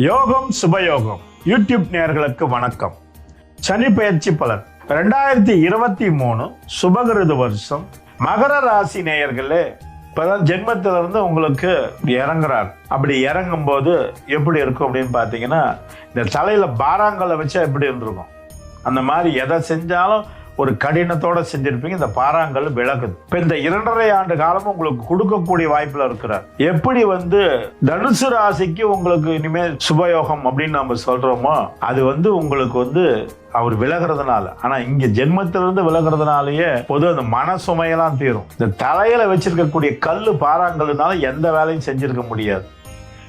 யோகம் சுபயோகம். யூடியூப் நேயர்களுக்கு வணக்கம். சனி பயிற்சி பலன். ரெண்டாயிரத்தி இருபத்தி மூணு சுபகிருது வருஷம். மகர ராசி நேயர்களே இப்பதான் ஜென்மத்திலிருந்து உங்களுக்கு இறங்குறார். அப்படி இறங்கும் போது எப்படி இருக்கும் அப்படின்னு பார்த்தீங்கன்னா இந்த தலையில பாராங்கலை வச்சா எப்படி இருந்திருக்கும்? அந்த மாதிரி எதை செஞ்சாலும் ஒரு கடினத்தோட செஞ்சிருப்பீங்க. இந்த பாறாங்கல் விலகுது. இப்ப இந்த இரண்டரை ஆண்டு காலம் உங்களுக்கு கொடுக்கக்கூடிய வாய்ப்புல இருக்கிறார். எப்படி வந்து தனுசு ராசிக்கு உங்களுக்கு இனிமேல் சுபயோகம் அப்படின்னு நம்ம சொல்றோமோ அது வந்து உங்களுக்கு வந்து அவர் விலகிறதுனால. ஆனா இங்க ஜென்மத்திலிருந்து விலகிறதுனாலயே பொது அந்த மன சுமையெல்லாம் தீரும். இந்த தலையில வச்சிருக்கக்கூடிய கல்லு பாறாங்கல்லுனால எந்த வேலையும் செஞ்சிருக்க முடியாது.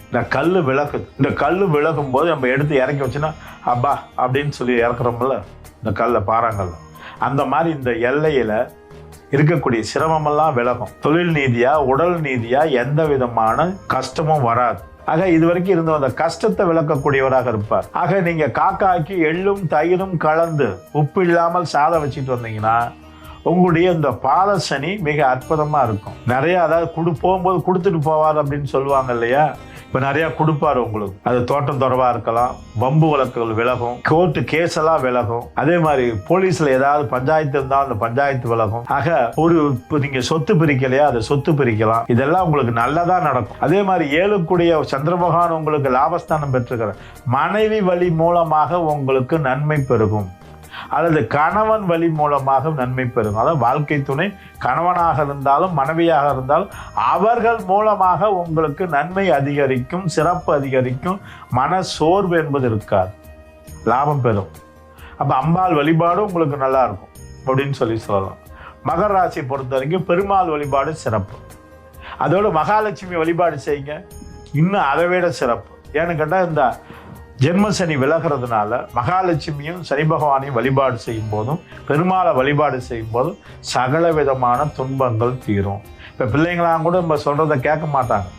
இந்த கல் விலகுது. இந்த கல் விலகும் போது நம்ம எடுத்து இறக்கி வச்சோன்னா அப்பா அப்படின்னு சொல்லி இறக்குறோம்ல. இந்த கல்லை பாறாங்கல்ல அந்த மாதிரி இந்த எல்லையில இருக்கக்கூடிய சிரமமெல்லாம் விலகும். தொழில் நீதியாக உடல் நீதியா எந்த விதமான கஷ்டமும் வராது. ஆக இது வரைக்கும் இருந்த அந்த கஷ்டத்தை விளக்கக்கூடியவராக இருப்பார். ஆக நீங்க காக்காய்க்கு எள்ளும் தயிரும் கலந்து உப்பு இல்லாமல் சாதம் வச்சுட்டு வந்தீங்கன்னா உங்களுடைய இந்த பாலசனி மிக அற்புதமா இருக்கும். நிறைய அதாவது குடு போகும்போது கொடுத்துட்டு போவார் அப்படின்னு சொல்லுவாங்க இல்லையா? இப்போ நிறைய கொடுப்பாரு உங்களுக்கு. அது தோட்டம் தொடர்பாக இருக்கலாம் வம்பு வழக்குகள் விலகும் கோர்ட்டு கேஸ் எல்லாம் விலகும். அதே மாதிரி போலீஸில் ஏதாவது பஞ்சாயத்து இருந்தால் அந்த பஞ்சாயத்து விலகும். ஆக ஒரு இப்போ நீங்கள் சொத்து பிரிக்கலையா அதை சொத்து பிரிக்கலாம். இதெல்லாம் உங்களுக்கு நல்லதா நடக்கும். அதே மாதிரி ஏழுக்குடைய சந்திரபகவான் உங்களுக்கு லாபஸ்தானம் பெற்றுக்கிறார் மனைவி வழி மூலமாக உங்களுக்கு நன்மை பெருகும். அல்லது கணவன் வழி மூலமாக நன்மை பெறும். அதாவது வாழ்க்கை துணை கணவனாக இருந்தாலும் மனைவியாக இருந்தாலும் அவர்கள் மூலமாக உங்களுக்கு நன்மை அதிகரிக்கும் சிறப்பு அதிகரிக்கும் மன சோர்வு என்பது இருக்காது. லாபம் பெறும். அப்போ அம்பாள் வழிபாடும் உங்களுக்கு நல்லா இருக்கும் அப்படின்னு சொல்லி சொல்லலாம். மகர ராசியை பொறுத்த வரைக்கும் பெருமாள் வழிபாடு சிறப்பு. அதோடு மகாலட்சுமி வழிபாடு செய்யுங்க. இன்னும் அதை விட சிறப்பு. ஏன்னு கேட்டால் இந்த ஜென்ம சனி விலகிறதுனால மகாலட்சுமியும் சனி பகவானையும் வழிபாடு செய்யும் போதும் பெருமாளை வழிபாடு செய்யும் போதும் சகல விதமான துன்பங்கள் தீரும். இப்போ பிள்ளைங்களாம் கூட நம்ம சொல்கிறத கேட்க மாட்டாங்க.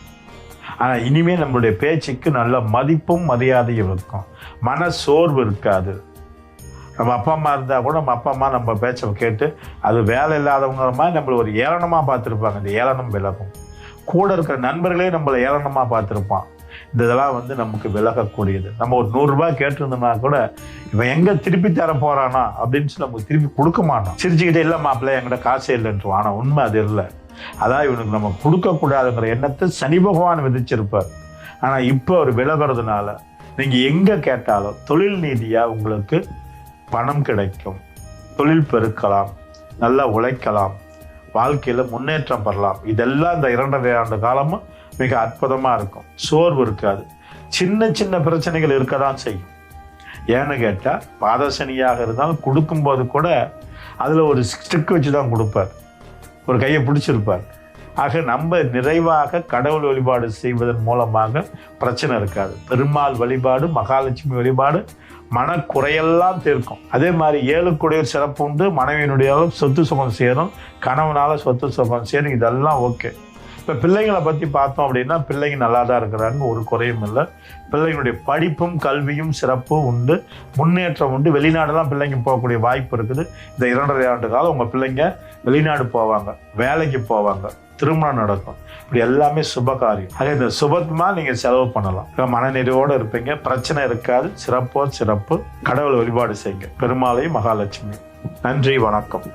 ஆனால் இனிமேல் நம்மளுடைய பேச்சுக்கு நல்ல மதிப்பும் மரியாதையும் இருக்கும். மன சோர்வு இருக்காது. நம்ம அப்பா அம்மா இருந்தால் கூட நம்ம அப்பா அம்மா நம்ம பேச்சை கேட்டு அது வேலை இல்லாதவங்கிற மாதிரி நம்மளை ஒரு ஏளனமாக பார்த்துருப்பாங்க. இந்த ஏளனம் விலகும். கூட இருக்கிற நண்பர்களே நம்மளை ஏளனமாக பார்த்துருப்பான். இதெல்லாம் வந்து நமக்கு விலகக்கூடியது. நம்ம ஒரு நூறுரூபா கேட்டிருந்தோம்னா கூட இவன் எங்கே திருப்பி தர போறானா அப்படின்னு சொல்லி நமக்கு திருப்பி கொடுக்க மாட்டான். சிரிச்சுக்கிட்டே இல்லை மாப்பிள்ளை என்கிட்ட காசே இல்லைன்றான் ஆனால் உண்மை அது இல்லை. அதான் இவனுக்கு நம்ம கொடுக்கக்கூடாதுங்கிற எண்ணத்தை சனி பகவான் விதிச்சிருப்பார். ஆனால் இப்போ அவர் விலகிறதுனால நீங்கள் எங்கே கேட்டாலும் தொழில் நீதியாக உங்களுக்கு பணம் கிடைக்கும். தொழில் பெருக்கலாம் நல்லா உழைக்கலாம் வாழ்க்கையில் முன்னேற்றம் பெறலாம். இதெல்லாம் இந்த இரண்டரை ஆண்டு காலமும் மிக அற்புதமாக இருக்கும். சோர்வு இருக்காது. சின்ன சின்ன பிரச்சனைகள் இருக்க தான் செய்யும். ஏன்னு கேட்டால் பாதசனியாக இருந்தாலும் கொடுக்கும்போது கூட அதில் ஒரு ஸ்டிக் வச்சு தான் கொடுப்பார். ஒரு கையை பிடிச்சிருப்பார். ஆக நம்ம நிறைவாக கடவுள் வழிபாடு செய்வதன் மூலமாக பிரச்சனை இருக்காது. பெருமாள் வழிபாடு மகாலட்சுமி வழிபாடு மனக்குறையெல்லாம் தீர்க்கும். அதே மாதிரி ஏழுக்குடைய சிறப்பு உண்டு. மனைவியினுடைய சொத்து சுகம் சேரும். கணவனால் சொத்து சுகம் சேரும். இதெல்லாம் ஓகே. இப்போ பிள்ளைங்களை பற்றி பார்த்தோம் அப்படின்னா பிள்ளைங்க நல்லா தான் இருக்கிறாங்க ஒரு குறையும் இல்லை. பிள்ளைங்களுடைய படிப்பும் கல்வியும் சிறப்பும் உண்டு முன்னேற்றம் உண்டு. வெளிநாடுலாம் பிள்ளைங்க போகக்கூடிய வாய்ப்பு இருக்குது. இந்த இரண்டரை ஆண்டு காலம் உங்கள் பிள்ளைங்க வெளிநாடு போவாங்க வேலைக்கு போவாங்க திருமணம் நடக்கும். இப்படி எல்லாமே சுப காரியம் அதே இந்த சுபத்மா நீங்கள் செலவு பண்ணலாம். மனநிறைவோடு இருப்பீங்க பிரச்சனை இருக்காது. சிறப்போ சிறப்பு. கடவுள் வழிபாடு செய்யுங்க. பெருமாளையும் மகாலட்சுமி நன்றி வணக்கம்.